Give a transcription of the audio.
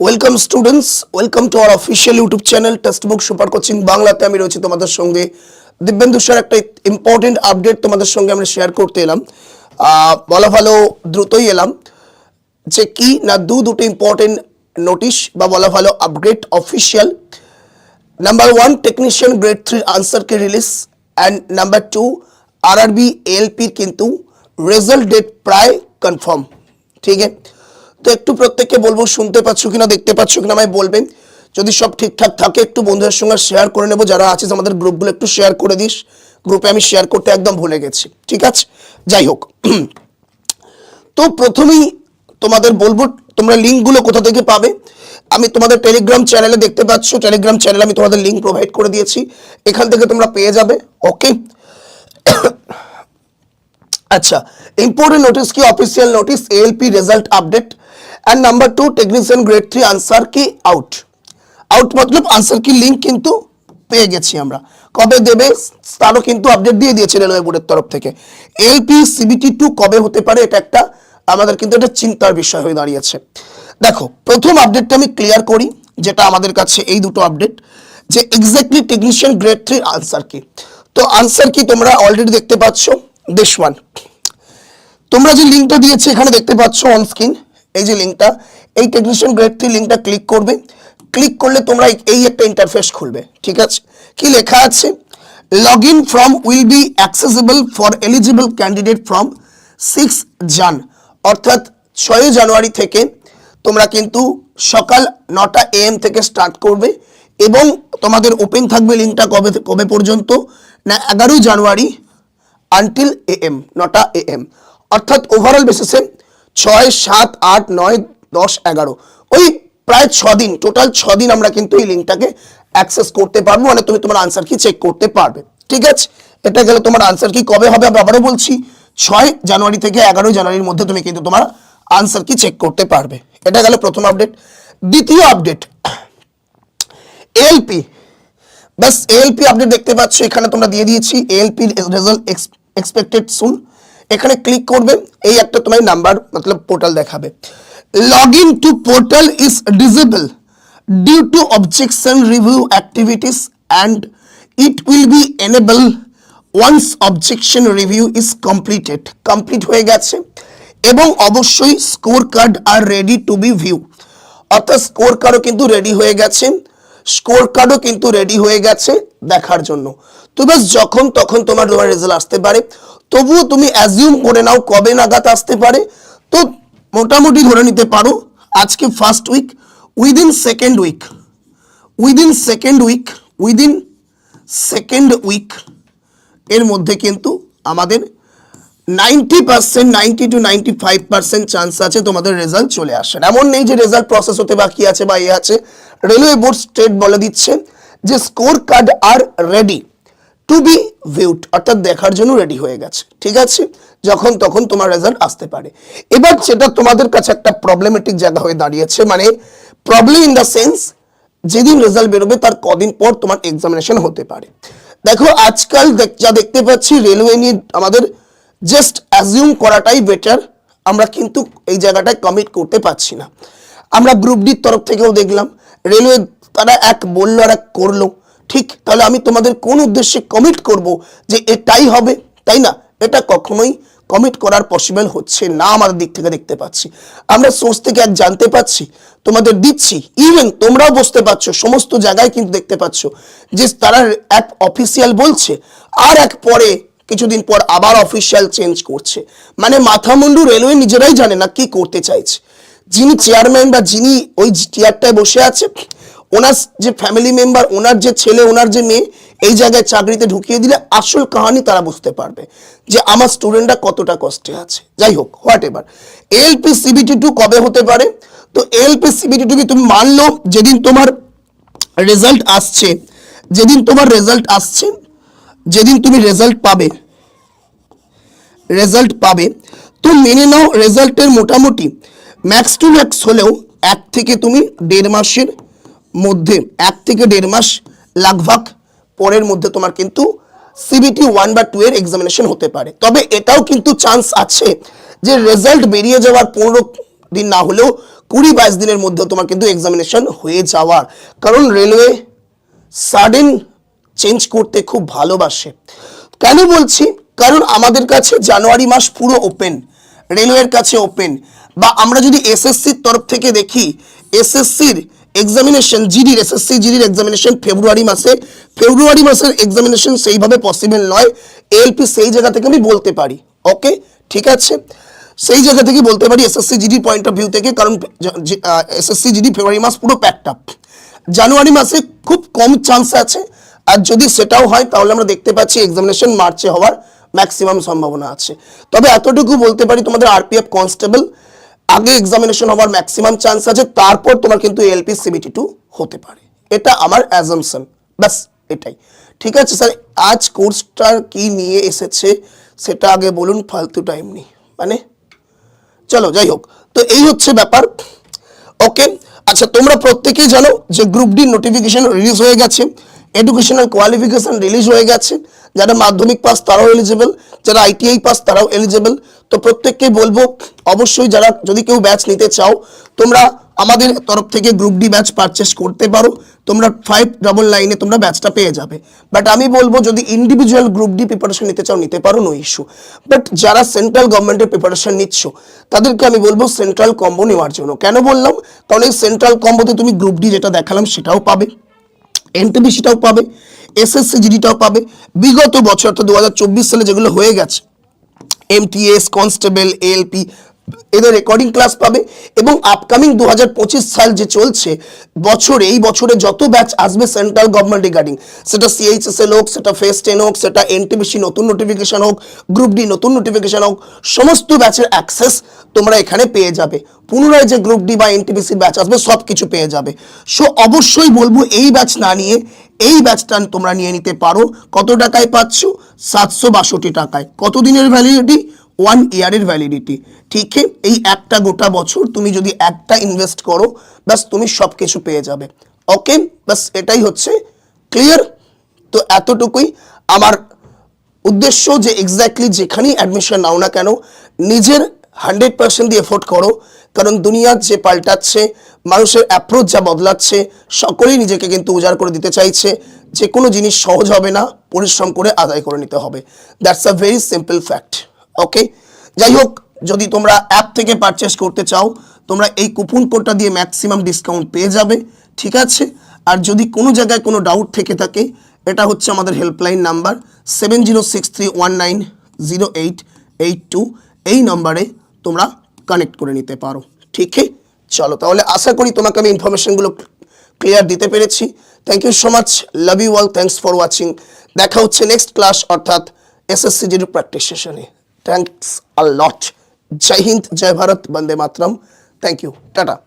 Welcome students welcome to our official YouTube channel text book super coaching বাংলাতে আমি রয়েছি তোমাদের সঙ্গে। দিব্যেন্দু স্যার, একটা ইম্পর্টেন্ট আপডেট তোমাদের সঙ্গে আমরা শেয়ার করতে এলাম। বলা ভালো দ্রুতই এলাম যে কি না দু দুটো ইম্পর্টেন্ট নোটিশ বা বলা ভালো update official number one technician grade থ্রির answer key release and number two R R B এলপির কিন্তু রেজাল্ট ডেট প্রায় কনফার্ম ঠিক আছে? তো একটু প্রত্যেককে বলব, শুনতে পাচ্ছ কিনা, দেখতে পাচ্ছ কিনা, আমায় বলবেন। যদি সব ঠিকঠাক থাকে, একটু বন্ধুদের সঙ্গে শেয়ার করে নেব। যারা আছিস আমাদের গ্রুপগুলো একটু শেয়ার করে দিস। গ্রুপে আমি শেয়ার করতে একদম ভুলে গেছি, ঠিক আছে? যাই হোক। তো প্রথমেই তোমাদের বলব, তোমরা লিঙ্কগুলো কোথা থেকে পাবে? আমি তোমাদের টেলিগ্রাম চ্যানেলে দেখতে পাচ্ছ। টেলিগ্রাম চ্যানেলে আমি তোমাদের লিঙ্ক প্রোভাইড করে দিয়েছি। এখান থেকে তোমরা পেয়ে যাবে ওকে আচ্ছা ইম্পর্টেন্ট নোটিস কি? Official notice L P result update and number two technician grade three answer की आउट আউট মতলব আনসার কি লিঙ্ক কিন্তু পেয়ে গেছি আমরা কবে দেবে তারও কিন্তু আপডেট দিয়ে দিয়েছে রেলওয়ে বোর্ডের তরফ থেকে এলপি সিবিটি টু কবে হতে পারে এটা একটা আমাদের কিন্তু একটা চিন্তার বিষয় হয়ে দাঁড়িয়েছে দেখো প্রথম আপডেটটা আমি ক্লিয়ার করি যেটা আমাদের কাছে এই দুটো আপডেট যে exactly technician grade three answer কি তো আনসার কি তোমরা অলরেডি দেখতে পাচ্ছ দেশ ওয়ান তোমরা যে লিঙ্কটা দিয়েছে এখানে দেখতে পাচ্ছ অন স্ক্রিন এই যে লিঙ্কটা এই টেকনিশিয়ান গ্রেড থ্রি লিঙ্কটা ক্লিক করবে। ক্লিক করলে তোমরা এই- একটা ইন্টারফেস খুলবে, ঠিক আছে? কি লেখা আছে? Log in from will be accessible for eligible candidate from six Jan অর্থাৎ ছয় জানুয়ারি থেকে তোমরা কিন্তু সকাল নটা এএম থেকে স্টার্ট করবে এবং তোমাদের ওপেন থাকবে লিঙ্কটা কবে কবে পর্যন্ত? না, এগারোই জানুয়ারি আনটিল এএম নটা এএম অর্থাৎ ওভারঅল বেসিসে ছয়, সাত, আট, নয়, দশ, এগারো। ওই প্রায় ছ দিন টোটাল ছ দিন আমরা কিন্তু এই লিঙ্কটাকে অ্যাক্সেস করতে পারব। মানে তুমি তোমার আনসার কি চেক করতে পারবে। ঠিক আছে? এটা গেলে তোমার আনসার কি, কবে হবে আমি আবারও বলছি। ছয় জানুয়ারি থেকে এগারোই জানুয়ারির মধ্যে তুমি কিন্তু তোমার আনসার কি চেক করতে পারবে। এটা গেল প্রথম আপডেট দ্বিতীয় আপডেট এলপি বাস এলপি আপডেট দেখতে পাচ্ছ, এখানে তোমরা দিয়ে দিয়েছি। এএলপি রেজাল্ট এক্সপেক্টেড সুন এখানে ক্লিক করবে, এই একটা তোমার নাম্বার মতলব পোর্টাল দেখাবে। Log in to portal is disable due to objection review activities and it will be enable once objection review is completed complete হয়ে গেছে। এবং অবশ্যই score card are ready to be view অর্থাৎ score কার্ডও কিন্তু ready হয়ে গেছে। Score কার্ডও কিন্তু রেডি হয়ে গেছে দেখার জন্য। তো বাস যখন তখন তোমার তোমার রেজাল্ট আসতে পারে। তবুও তুমি অ্যাজিউম করে নাও কবে নাগাদ আসতে পারে। তো মোটামুটি ধরে নিতে পারো, আজকে first week within second week within second week within second week এর মধ্যে কিন্তু আমাদের ninety percent ninety two ninety five percent chance আছে তোমাদের রেজাল্ট চলে আসার। এমন নেই যে রেজাল্ট প্রসেস হতে বাকি আছে বা ইয়ে আছে। রেলওয়ে বোর্ড স্টেট বলে দিচ্ছে যে score card are ready to be viewed অর্থাৎ দেখার জন্য রেডি হয়ে গেছে। ঠিক আছে? যখন তখন তোমার রেজাল্ট আসতে পারে। এবার সেটা তোমাদের কাছে একটা প্রবলেমেটিক জায়গা হয়ে দাঁড়িয়েছে মানে প্রবলেম ইন দ্য সেন্স যেদিন রেজাল্ট বেরোবে তার কদিন পর তোমার এক্সামিনেশন হতে পারে। দেখো, আজকাল যা দেখতে পাচ্ছি রেলওয়ে নিয়ে আমাদের জাস্ট অ্যাজিউম করাটাই বেটার আমরা কিন্তু এই জায়গাটায় কমিট করতে পারছি না। আমরা গ্রুপ ডির তরফ থেকেও দেখলাম রেলওয়ে তারা এক বলল আর এক করল। ঠিক, তাহলে আমি তোমাদের কোন উদ্দেশ্যে কমিট করব যে এটাই হবে? তাই না? এটা কখনোই কমিট করার পসিবল হচ্ছে না আমাদের দিক থেকে দেখতে পাচ্ছি। আমরা সোর্স থেকে এক জানতে পাচ্ছি, তোমাদের দিচ্ছি ইভেন তোমরাও বুঝতে পারছ, সমস্ত জায়গায় কিন্তু দেখতে পাচ্ছ যে তারা এক অফিসিয়াল বলছে, আর এক পরে কিছুদিন পর আবার অফিসিয়াল চেঞ্জ করছে। মানে মাথামুন্ডু রেলওয়ে নিজেরাই জানে না কি করতে চাইছে। যিনি চেয়ারম্যান বা যিনি ওই চেয়ারটায় বসে আছে ওনার যে ফ্যামিলি মেম্বার ওনার যে ছেলে, ওনার যে মেয়ে, এই জায়গায় চাকরিতে ঢুকিয়ে দিলে আসল কাহানি তারা বুঝতে পারবে যে আমার স্টুডেন্টরা কতটা কষ্টে আছে। যাই হোক whatever L P CBT two কবে হতে পারে? তো এলপি সিবিটি টু কি তুমি মানলো, যেদিন তোমার রেজাল্ট আসছে, যেদিন তোমার রেজাল্ট আসছে, যেদিন তুমি রেজাল্ট পাবে রেজাল্ট পাবে, তো মেনে নাও রেজাল্টের মোটামুটি ম্যাক্স টু ম্যাক্স হলেও এক থেকে তুমি দেড় মাসের মধ্যে এক থেকে দেড় মাস লাগভাগ, পরের মধ্যে তোমার কিন্তু সিবিটি ওয়ান বা টু এর এক্সামিনেশন হতে পারে। তবে এটাও কিন্তু চান্স আছে যে রেজাল্ট বেরিয়ে যাওয়ার পনেরো দিন না হলেও কুড়ি বাইশ দিনের মধ্যে তোমার কিন্তু এক্সামিনেশন হয়ে যাওয়ার। কারণ রেলওয়ে সাডেন চেঞ্জ করতে খুব ভালোবাসে। কেন বলছি? কারণ আমাদের কাছে জানুয়ারি মাস পুরো ওপেন রেলওয়ের কাছে ওপেন বা আমরা যদি এসএসসির তরফ থেকে দেখি এসএসসির এক্সামিনেশন জিডির এসএসসি জিডির এক্সামিনেশন ফেব্রুয়ারি মাসে। ফেব্রুয়ারি মাসের এক্সামিনেশন সেইভাবে পসিবল নয়। এলপি সেই জায়গা থেকে আমি বলতে পারি। ওকে ঠিক আছে? সেই জায়গা থেকে বলতে পারি SSC GD point of view থেকে, কারণ এসএসসি জিডি ফেব্রুয়ারি মাস পুরো প্যাকড আপ জানুয়ারি মাসে খুব কম চান্স আছে। আর যদি সেটাও হয়, তাহলে আমরা দেখতে পাচ্ছি এক্সামিনেশন মার্চে হওয়ার ম্যাক্সিমাম সম্ভাবনা আছে। তবে এতটুকু বলতে পারি, তোমাদের আরপিএফ কনস্টেবল আগে এক্সামিনেশন হওয়ার ম্যাক্সিমাম চান্স আছে, তারপর তোমার কিন্তু এলপি সিবিটি টু হতে পারে। এটা আমার অ্যাজামশন ব্যাস, এটাই। ঠিক আছে স্যার আজ কোর্সটার কি নিয়ে এসেছে সেটা আগে বলুন, ফালতু টাইম নেই মানে? চলো, যাই হোক। তো এই হচ্ছে ব্যাপার। ওকে আচ্ছা তোমরা প্রত্যেকেই জানো যে গ্রুপ ডি নোটিফিকেশন রিলিজ হয়ে গেছে। এডুকেশনাল কোয়ালিফিকেশন রিলিজ হয়ে গেছে। যারা মাধ্যমিক পাস তারাও এলিজিবল যারা আইটিআই পাস তারাও এলিজিবল তো প্রত্যেককে বলব, অবশ্যই যারা যদি কেউ ব্যাচ নিতে চাও, তোমরা আমাদের তরফ থেকে গ্রুপ ডি ব্যাচ পারচেস করতে পারো। তোমরা ফাইভ ডাবল নাইনে তোমরা ব্যাচটা পেয়ে যাবে। বাট আমি বলব, যদি ইন্ডিভিজুয়াল গ্রুপ ডি প্রিপারেশন নিতে চাও, নিতে পারো নো ইস্যু বাট যারা সেন্ট্রাল গভর্নমেন্টের প্রিপারেশন নিচ্ছ, তাদেরকে আমি বলব সেন্ট্রাল কম্বো নেওয়ার জন্য। কেন বললাম? কারণ এই সেন্ট্রাল কম্বোতে তুমি গ্রুপ ডি যেটা দেখালাম, সেটাও পাবে। এনটিবিসিটাও পাবে। এসএসসি জিডিটাও পাবে। বিগত বছর অর্থাৎ দু হাজার চব্বিশ সালে যেগুলো হয়ে গেছে এমটিএস কনস্টেবল এএলপি এদের রেকর্ডিং ক্লাস পাবে এবং আপকামিং দু হাজার পঁচিশ সাল যে চলছে, বছরে, এই বছরে যত ব্যাচ আসবে সেন্ট্রাল গভর্নমেন্ট রিগার্ডিং সেটা সিএইচএসএল হোক, সেটা ফেস টেন হোক, সেটা এনটিবিসি নতুন নোটিফিকেশন হোক গ্রুপ ডি নতুন নোটিফিকেশন হোক, সমস্ত ব্যাচের অ্যাক্সেস তোমরা এখানে পেয়ে যাবে। পুনরায় যে গ্রুপ ডি বা এনটিবিসির ব্যাচ আসবে সব কিছু পেয়ে যাবে। সো অবশ্যই বলব, এই ব্যাচ না নিয়ে, এই ব্যাচটা তোমরা নিয়ে নিতে পারো। কত টাকায় পাচ্ছ? সাতশো বাষট্টি টাকায়। কত দিনের ভ্যালিডিটি ওয়ান ইয়ারের ভ্যালিডিটি ঠিক এই একটা গোটা বছর তুমি যদি একটা ইনভেস্ট করো, ব্যাস তুমি সব কিছু পেয়ে যাবে। ওকে ব্যাস এটাই হচ্ছে ক্লিয়ার তো এতটুকুই আমার উদ্দেশ্য যে এক্স্যাক্টলি যেখানেই অ্যাডমিশন নাও না কেন, নিজের হান্ড্রেড পার্সেন্ট দিয়ে এফোর্ট করো। কারণ দুনিয়া যে পাল্টাচ্ছে, মানুষের অ্যাপ্রোচ যা বদলাচ্ছে, সকলেই নিজেকে কিন্তু উজাড় করে দিতে চাইছে। যে কোনো জিনিস সহজ হবে না, পরিশ্রম করে আদায় করে নিতে হবে। That's a very simple fact okay যাই হোক যদি তোমরা অ্যাপ থেকে পারচেস করতে চাও, তোমরা এই কুপন কোডটা দিয়ে ম্যাক্সিমাম ডিসকাউন্ট পেয়ে যাবে, ঠিক আছে? আর যদি কোনো জায়গায় কোনো ডাউট থেকে থাকে, এটা হচ্ছে আমাদের helpline number seven zero six three one nine zero eight eight two এই নম্বরে তোমরা কানেক্ট করে নিতে পারো, ঠিক চলো, তাহলে আশা করি তোমাকে আমি ইনফরমেশনগুলো ক্লিয়ার দিতে পেরেছি। Thank you so much love you all thanks for watching দেখা হচ্ছে নেক্সট ক্লাস অর্থাৎ এসএসসি জিডি প্র্যাকটিস সেশনে थैंक्स अ लॉट जय हिंद जय भारत वंदे मातरम थैंक यू टाटा